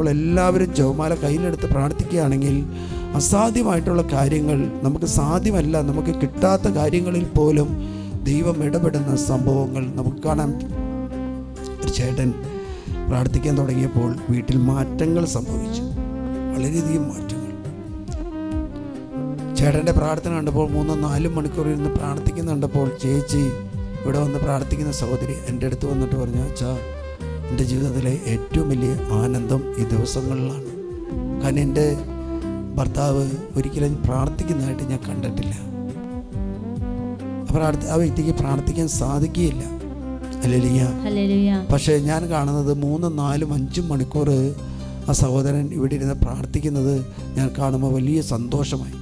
നമ്മളെല്ലാവരും ജവമാല കയ്യിലെടുത്ത് പ്രാർത്ഥിക്കുകയാണെങ്കിൽ അസാധ്യമായിട്ടുള്ള കാര്യങ്ങൾ നമുക്ക് സാധ്യമല്ല. നമുക്ക് കിട്ടാത്ത കാര്യങ്ങളിൽ പോലും ദൈവം ഇടപെടുന്ന സംഭവങ്ങൾ നമുക്ക് കാണാൻ ചേട്ടൻ പ്രാർത്ഥിക്കാൻ തുടങ്ങിയപ്പോൾ വീട്ടിൽ മാറ്റങ്ങൾ സംഭവിച്ചു. വളരെയധികം മാറ്റങ്ങൾ. ചേട്ടന്റെ പ്രാർത്ഥന കണ്ടപ്പോൾ മൂന്നോ നാലും മണിക്കൂർ ഇരുന്ന് പ്രാർത്ഥിക്കുന്നുണ്ടപ്പോൾ ചേച്ചി ഇവിടെ വന്ന് പ്രാർത്ഥിക്കുന്ന സഹോദരി എന്റെ അടുത്ത് വന്നിട്ട് പറഞ്ഞു അച്ഛാ എന്റെ ജീവിതത്തിലെ ഏറ്റവും വലിയ ആനന്ദം ഈ ദിവസങ്ങളിലാണ്. കാരണം എന്റെ ഭർത്താവ് ഒരിക്കലും പ്രാർത്ഥിക്കുന്നതായിട്ട് ഞാൻ കണ്ടിട്ടില്ല. ആ പ്രാർത്ഥ ആ വ്യക്തിക്ക് പ്രാർത്ഥിക്കാൻ സാധിക്കുകയില്ല. പക്ഷേ ഞാൻ കാണുന്നത് മൂന്നും നാലും അഞ്ചും മണിക്കൂർ ആ സഹോദരൻ ഇവിടെ ഇരുന്ന് പ്രാർത്ഥിക്കുന്നത് ഞാൻ കാണുമ്പോൾ വലിയ സന്തോഷമായി.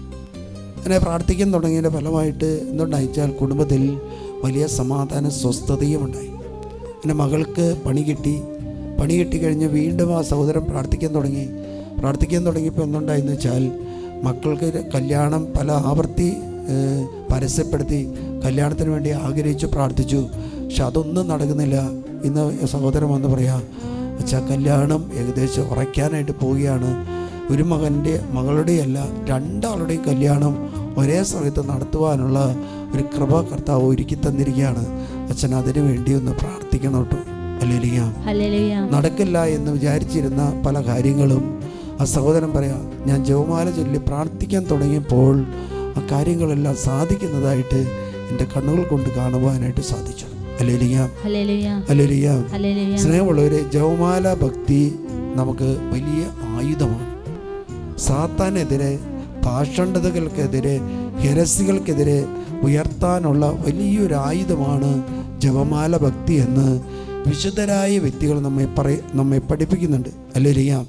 അങ്ങനെ പ്രാർത്ഥിക്കാൻ തുടങ്ങിയതിന്റെ ഫലമായിട്ട് എന്തുണ്ടായിച്ചാൽ കുടുംബത്തിൽ വലിയ സമാധാന സ്വസ്ഥതയും ഉണ്ടായി. എന്റെ മകൾക്ക് പണി കിട്ടി. പണി കിട്ടി കിട്ടിക്കഴിഞ്ഞ് വീണ്ടും ആ സഹോദരൻ പ്രാർത്ഥിക്കാൻ തുടങ്ങി. പ്രാർത്ഥിക്കാൻ തുടങ്ങിയപ്പോൾ എന്തുണ്ടായെന്ന് വെച്ചാൽ മക്കൾക്ക് കല്യാണം പല ആവർത്തി പരസ്യപ്പെടുത്തി കല്യാണത്തിന് വേണ്ടി ആഗ്രഹിച്ചു പ്രാർത്ഥിച്ചു. പക്ഷെ അതൊന്നും നടക്കുന്നില്ല. ഇന്ന് സഹോദരൻ വന്ന് പറയാം അച്ഛാ കല്യാണം ഏകദേശം ഉറയ്ക്കാനായിട്ട് പോവുകയാണ്. ഒരു മകന്റെ മകളുടെയല്ല രണ്ടാളുടെയും കല്യാണം ഒരേ സമയത്ത് നടത്തുവാനുള്ള ഒരു കൃപ കർത്താവ് ഒരുക്കി തന്നിരിക്കുകയാണ്. അച്ഛൻ അതിനു വേണ്ടി ഒന്ന് പ്രാർത്ഥിക്കണം കേട്ടോ. ഹല്ലേലൂയ. നടക്കില്ല എന്ന് വിചാരിച്ചിരുന്ന പല കാര്യങ്ങളും ആ സഹോദരൻ പറയാം ഞാൻ ജവമാല ചൊല്ലി പ്രാർത്ഥിക്കാൻ തുടങ്ങിയപ്പോൾ ആ കാര്യങ്ങളെല്ലാം സാധിക്കുന്നതായിട്ട് എന്റെ കണ്ണുകൾ കൊണ്ട് കാണുവാനായിട്ട് സാധിച്ചു. അല്ലേലിയ അല്ലേലിയ സ്നേഹമുള്ളവരെ ജവമാല ഭക്തി നമുക്ക് വലിയ ആയുധമാണ്. സാത്താനെതിരെ പാഷണ്ഡതകൾക്കെതിരെ ഹെരസികൾക്കെതിരെ ഉയർത്താനുള്ള വലിയൊരു ആയുധമാണ് ജപമാല ഭക്തി എന്ന് വിശുദ്ധരായ വ്യക്തികൾ നമ്മെ പറ നമ്മെ പഠിപ്പിക്കുന്നുണ്ട്. അല്ലേലിയ